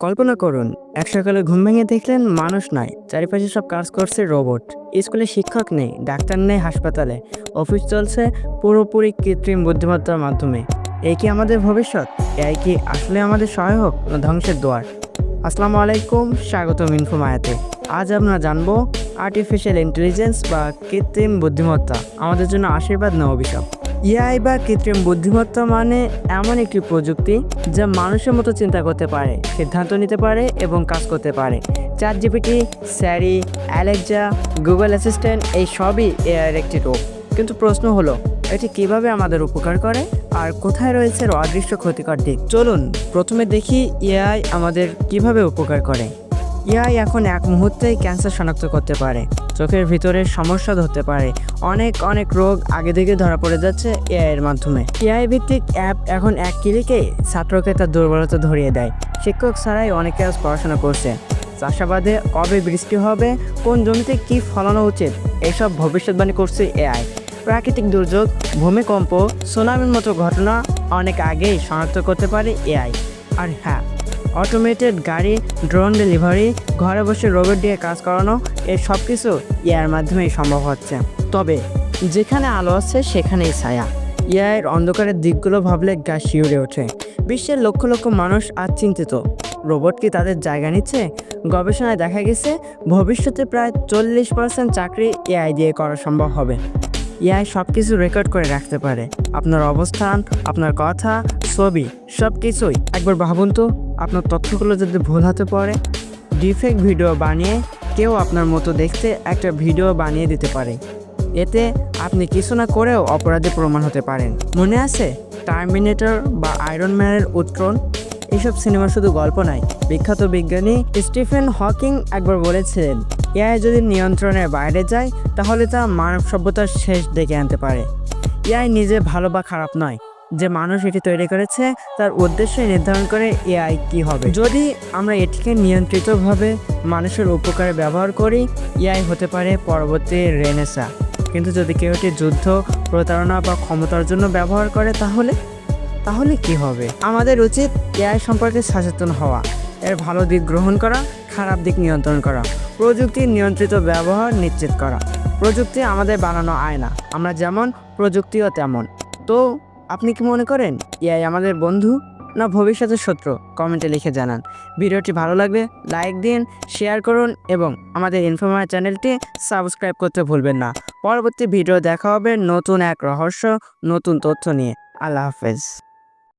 কল্পনা করুন, এক সকালে ঘুম ভেঙে দেখলেন মানুষ নাই, চারিপাশে সব কাজ করছে রোবট। স্কুলে শিক্ষক নেই, ডাক্তার নেই হাসপাতালে, অফিস চলছে পুরোপুরি কৃত্রিম বুদ্ধিমত্তার মাধ্যমে। এই কি আমাদের ভবিষ্যৎ? এই কি আসলে আমাদের সহায়ক না ধ্বংসের দোয়ার? আসসালামু আলাইকুম, স্বাগতম ইনফো মায়াতে আজ আমরা জানব আর্টিফিশিয়াল ইন্টেলিজেন্স বা কৃত্রিম বুদ্ধিমত্তা, আমাদের জন্য আশীর্বাদ না অভিশাপ। এআই বা কৃত্রিম বুদ্ধিমত্তা মানে এমন একটি প্রযুক্তি যা মানুষের মতো চিন্তা করতে পারে, সিদ্ধান্ত নিতে পারে এবং কাজ করতে পারে। চার GPT Siri Alexa Google assistant এই সবই এআইয়ের একটি রূপ। কিন্তু প্রশ্ন হলো, এটি কীভাবে আমাদের উপকার করে আর কোথায় রয়েছে অদৃশ্য ক্ষতিকর দিক? চলুন, প্রথমে দেখি এআই আমাদের কীভাবে উপকার করে। এআই এখন এক মুহূর্তেই ক্যান্সার শনাক্ত করতে পারে। চোখের ভিতরে সমস্যা ধরতে পারে। অনেক অনেক রোগ আগে থেকে ধরা পড়ে যাচ্ছে এআই এর মাধ্যমে। এআই ভিত্তিক অ্যাপ এখন এক ক্লিকে ছাত্রকে তার দুর্বলতা ধরিয়ে দেয়। শিক্ষক ছাড়াই অনেকে আজ পড়াশোনা করছে। চাষাবাদে কবে বৃষ্টি হবে, কোন জমিতে কি ফলানো উচিত, এসব ভবিষ্যৎবাণী করছে এআই। প্রাকৃতিক দুর্যোগ, ভূমিকম্প, সুনামির মতো ঘটনা অনেক আগেই শনাক্ত করতে পারে এআই। আর হ্যাঁ অটোমেটেড গাড়ি ড্রোন ডেলিভারি ঘরে বসে রোবট দিয়ে কাজ করানো এই সব কিছু এআইয়ের মাধ্যমেই সম্ভব হচ্ছে। তবে যেখানে আলো আছে সেখানেই ছায়া। এআইয়ের অন্ধকারের দিকগুলো ভাবলে গা শিউরে ওঠে। বিশ্বের লক্ষ লক্ষ মানুষ আজ চিন্তিত রোবট কি তাদের জায়গা নিচ্ছে? গবেষণায় দেখা গেছে, ভবিষ্যতে প্রায় চল্লিশ পার্সেন্ট চাকরি এআই দিয়ে করা সম্ভব হবে। এআই সব কিছু রেকর্ড করে রাখতে পারে। আপনার অবস্থান, আপনার কথা, ছবি সব কিছুই একবার ভাবুন তো। আপনার তথ্যগুলো যদি ভুল হতে পারে, ডিফেক্ট ভিডিও বানিয়ে কেউ আপনার মতো দেখতে একটা ভিডিও বানিয়ে দিতে পারে। এতে আপনি কিছু না করেও অপরাধী প্রমাণ হতে পারেন। মনে আছে? টার্মিনেটর বা আয়রন ম্যানের উত্তরণ এসব সিনেমা শুধু গল্প নয়, বিখ্যাত বিজ্ঞানী স্টিফেন হকিং একবার বলেছিলেন, এআই যদি নিয়ন্ত্রণের বাইরে যায়, তাহলে তা মানব সভ্যতার শেষ ডেকে আনতে পারে। এআই নিজে ভালো বা খারাপ নয় যে মানুষ এটি তৈরি করেছে, তার উদ্দেশ্য নির্ধারণ করে এআই কি হবে। যদি আমরা এটিকে নিয়ন্ত্রিতভাবে মানুষের উপকারে ব্যবহার করি এআই হতে পারে পরবর্তী রেনেসা। কিন্তু যদি কেউ এটি যুদ্ধ, প্রতারণা বা ক্ষমতার জন্য ব্যবহার করে, তাহলে? তাহলে কি হবে? আমাদের উচিত এআই সম্পর্কে সচেতন হওয়া, এর ভালো দিক গ্রহণ করা, খারাপ দিক নিয়ন্ত্রণ করা প্রযুক্তির নিয়ন্ত্রিত ব্যবহার নিশ্চিত করা। প্রযুক্তি আমাদের বানানো আয়না, আমরা যেমন, প্রযুক্তিও তেমন। তো আপনি কি মনে করেন এআই আমাদের বন্ধু না ভবিষ্যতের শত্রু? কমেন্টে লিখে জানান। ভিডিওটি ভালো লাগবে লাইক দিন, শেয়ার করুন এবং আমাদের ইনফরমার চ্যানেলটি সাবস্ক্রাইব করতে ভুলবেন না। পরবর্তী ভিডিও দেখা হবে নতুন এক রহস্য, নতুন তথ্য নিয়ে। আল্লাহ হাফেজ।